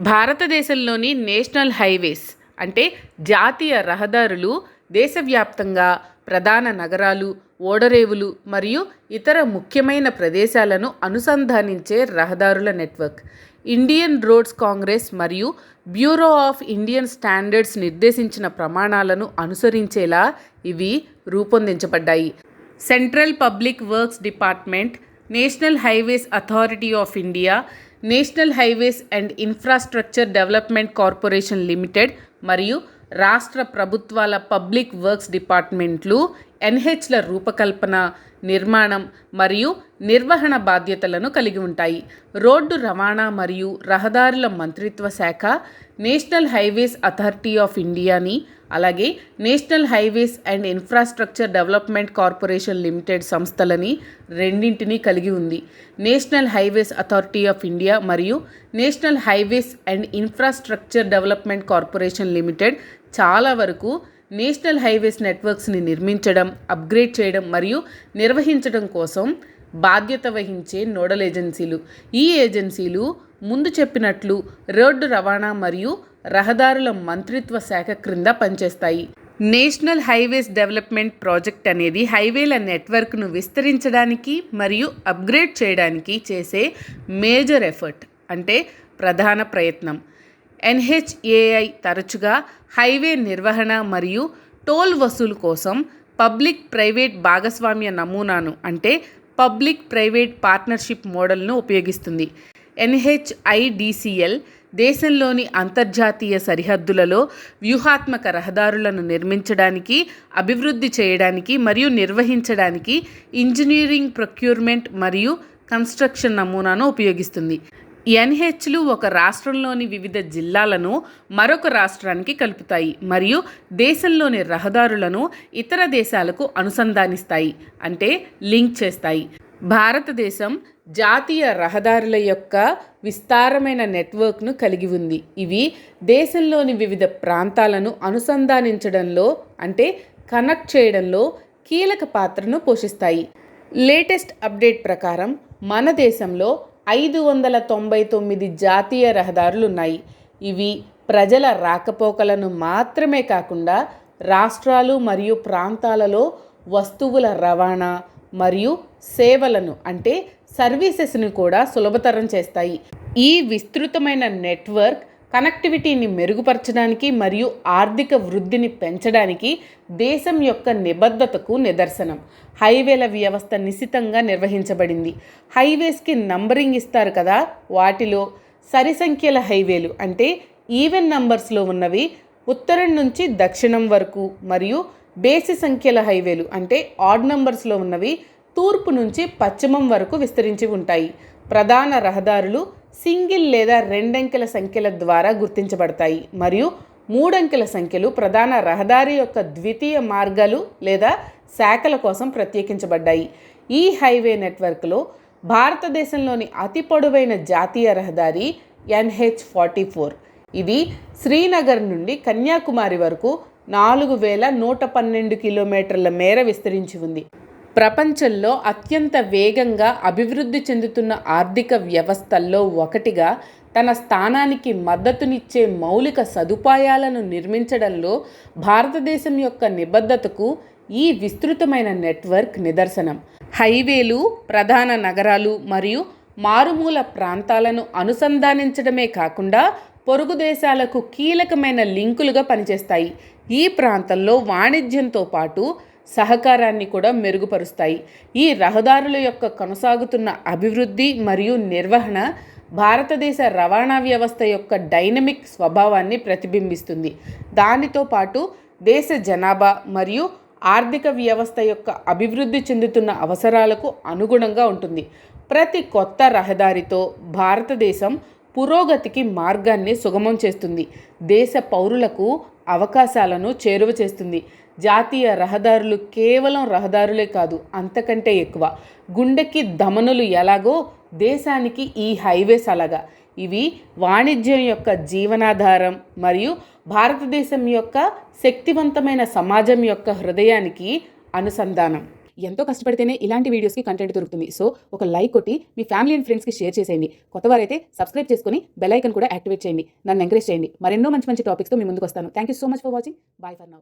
భారతదేశంలోని national highways అంటే జాతీయ రహదారులు దేశవ్యాప్తంగా ప్రధాన నగరాలు ఓడరేవులు మరియు ఇతర ముఖ్యమైన ప్రదేశాలను అనుసంధానించే రహదారుల నెట్వర్క్. ఇండియన్ రోడ్స్ కాంగ్రెస్ మరియు బ్యూరో ఆఫ్ ఇండియన్ స్టాండర్డ్స్ నిర్దేశించిన ప్రమాణాలను అనుసరించేలా ఇవి రూపొందించబడ్డాయి. Central Public Works Department National Highways Authority of India National Highways and Infrastructure Development Corporation Limited మరియు రాష్ట్ర ప్రభుత్వాల పబ్లిక్ వర్క్స్ డిపార్ట్మెంట్లు ఎన్హెచ్ల రూపకల్పన నిర్మాణం మరియు నిర్వహణ బాధ్యతలను కలిగి ఉంటాయి. రోడ్డు రవాణా మరియు రహదారుల మంత్రిత్వ శాఖ నేషనల్ హైవేస్ అథారిటీ ఆఫ్ ఇండియాని అలాగే National Highways and Infrastructure Development Corporation Limited సంస్థలని రెండింటినీ కలిగి ఉంది. National Highways Authority of India మరియు National Highways and Infrastructure Development Corporation Limited చాలా వరకు నేషనల్ హైవేస్ నెట్వర్క్స్ని నిర్మించడం అప్గ్రేడ్ చేయడం మరియు నిర్వహించడం కోసం బాధ్యత వహించే నోడల్ ఏజెన్సీలు. ఈ ఏజెన్సీలు ముందు చెప్పినట్లు రోడ్డు రవాణా మరియు రహదారుల మంత్రిత్వ శాఖ క్రింద పనిచేస్తాయి. నేషనల్ హైవేస్ డెవలప్మెంట్ ప్రాజెక్ట్ అనేది హైవేల నెట్వర్క్ను విస్తరించడానికి మరియు అప్గ్రేడ్ చేయడానికి చేసే మేజర్ ఎఫర్ట్ అంటే ప్రధాన ప్రయత్నం. ఎన్హెచ్ఏఐ తరచుగా హైవే నిర్వహణ మరియు టోల్ వసూలు కోసం పబ్లిక్ ప్రైవేట్ భాగస్వామ్య నమూనాను అంటే పబ్లిక్ ప్రైవేట్ పార్ట్నర్షిప్ మోడల్ను ఉపయోగిస్తుంది. ఎన్హెచ్ఐడిసిఎల్ దేశంలోని అంతర్జాతీయ సరిహద్దులలో వ్యూహాత్మక రహదారులను నిర్మించడానికి అభివృద్ధి చేయడానికి మరియు నిర్వహించడానికి ఇంజనీరింగ్ ప్రొక్యూర్మెంట్ మరియు కన్స్ట్రక్షన్ నమూనాను ఉపయోగిస్తుంది. ఎన్హెచ్లు ఒక రాష్ట్రంలోని వివిధ జిల్లాలను మరొక రాష్ట్రానికి కలుపుతాయి మరియు దేశంలోని రహదారులను ఇతర దేశాలకు అనుసంధానిస్తాయి అంటే లింక్ చేస్తాయి. భారతదేశం జాతీయ రహదారుల యొక్క విస్తారమైన నెట్వర్క్ను కలిగి ఉంది. ఇవి దేశంలోని వివిధ ప్రాంతాలను అనుసంధానించడంలో అంటే కనెక్ట్ చేయడంలో కీలక పాత్రను పోషిస్తాయి. లేటెస్ట్ అప్డేట్ ప్రకారం మన దేశంలో ఐదు వందల తొంభై తొమ్మిది జాతీయ రహదారులు ఉన్నాయి ఇవి ప్రజల రాకపోకలను మాత్రమే కాకుండా రాష్ట్రాలు మరియు ప్రాంతాలలో వస్తువుల రవాణా మరియు సేవలను అంటే సర్వీసెస్ని కూడా సులభతరం చేస్తాయి. ఈ విస్తృతమైన నెట్వర్క్ కనెక్టివిటీని మెరుగుపరచడానికి మరియు ఆర్థిక వృద్ధిని పెంచడానికి దేశం యొక్క నిబద్ధతకు నిదర్శనం. హైవేల వ్యవస్థ నిశితంగా నిర్వహించబడింది. హైవేస్కి నంబరింగ్ ఇస్తారు కదా వాటిలో సరి సంఖ్యల హైవేలు అంటే ఈవెన్ నంబర్స్లో ఉన్నవి ఉత్తరం నుంచి దక్షిణం వరకు మరియు బేసి సంఖ్యల హైవేలు అంటే ఆడ్ నంబర్స్లో ఉన్నవి తూర్పు నుంచి పశ్చిమం వరకు విస్తరించి ఉంటాయి. ప్రధాన రహదారులు సింగిల్ లేదా రెండంకెల సంఖ్యల ద్వారా గుర్తించబడతాయి. మరియు మూడంకెల సంఖ్యలు ప్రధాన రహదారి యొక్క ద్వితీయ మార్గాలు లేదా శాఖల కోసం ప్రత్యేకించబడ్డాయి. ఈ హైవే నెట్వర్క్లో భారతదేశంలోని అతి పొడవైన జాతీయ రహదారి ఎన్హెచ్ ఫార్టీ ఫోర్. ఇది శ్రీనగర్ నుండి కన్యాకుమారి వరకు నాలుగు వేల నూట పన్నెండు కిలోమీటర్ల మేర విస్తరించి ఉంది. ప్రపంచంలో అత్యంత వేగంగా అభివృద్ధి చెందుతున్న ఆర్థిక వ్యవస్థల్లో ఒకటిగా తన స్థానానికి మద్దతునిచ్చే మౌలిక సదుపాయాలను నిర్మించడంలో భారతదేశం యొక్క నిబద్ధతకు ఈ విస్తృతమైన నెట్వర్క్ నిదర్శనం. హైవేలు ప్రధాన నగరాలు మరియు మారుమూల ప్రాంతాలను అనుసంధానించడమే కాకుండా పొరుగు దేశాలకు కీలకమైన లింకులుగా పనిచేస్తాయి. ఈ ప్రాంతంలో వాణిజ్యంతో పాటు సహకారాన్ని కూడా మెరుగుపరుస్తాయి. ఈ రహదారుల యొక్క కొనసాగుతున్న అభివృద్ధి మరియు నిర్వహణ భారతదేశ రవాణా వ్యవస్థ యొక్క డైనమిక్ స్వభావాన్ని ప్రతిబింబిస్తుంది. దానితో పాటు దేశ జనాభా మరియు ఆర్థిక వ్యవస్థ యొక్క అభివృద్ధి చెందుతున్న అవసరాలకు అనుగుణంగా ఉంటుంది. ప్రతి కొత్త రహదారితో భారతదేశం పురోగతికి మార్గాన్ని సుగమం చేస్తుంది. దేశ పౌరులకు అవకాశాలను చేరువ చేస్తుంది. జాతీయ రహదారులు కేవలం రహదారులే కాదు అంతకంటే ఎక్కువ. గుండెకి దమనులు ఎలాగో దేశానికి ఈ హైవేస్ అలాగా ఇవి వాణిజ్యం యొక్క జీవనాధారం మరియు భారతదేశం యొక్క శక్తివంతమైన సమాజం యొక్క హృదయానికి అనుసంధానం. ఎంతో కష్టపడితేనే ఇలాంటి వీడియోస్కి కంటెంట్ దొరుకుతుంది. సో ఒక లైక్ కొట్టి మీ ఫ్యామిలీ అండ్ ఫ్రెండ్స్కి షేర్ చేసేయండి. కొత్తవారైతే సబ్స్క్రైబ్ చేసుకొని బెల్ ఐకన్ కూడా యాక్టివేట్ చేయండి. నన్ను ఎంకరేజ్ చేయండి. మరెన్నో మంచి మంచి టాపిక్స్తో మీ ముందుకు వస్తాను. Thank you so much for watching. Bye for now.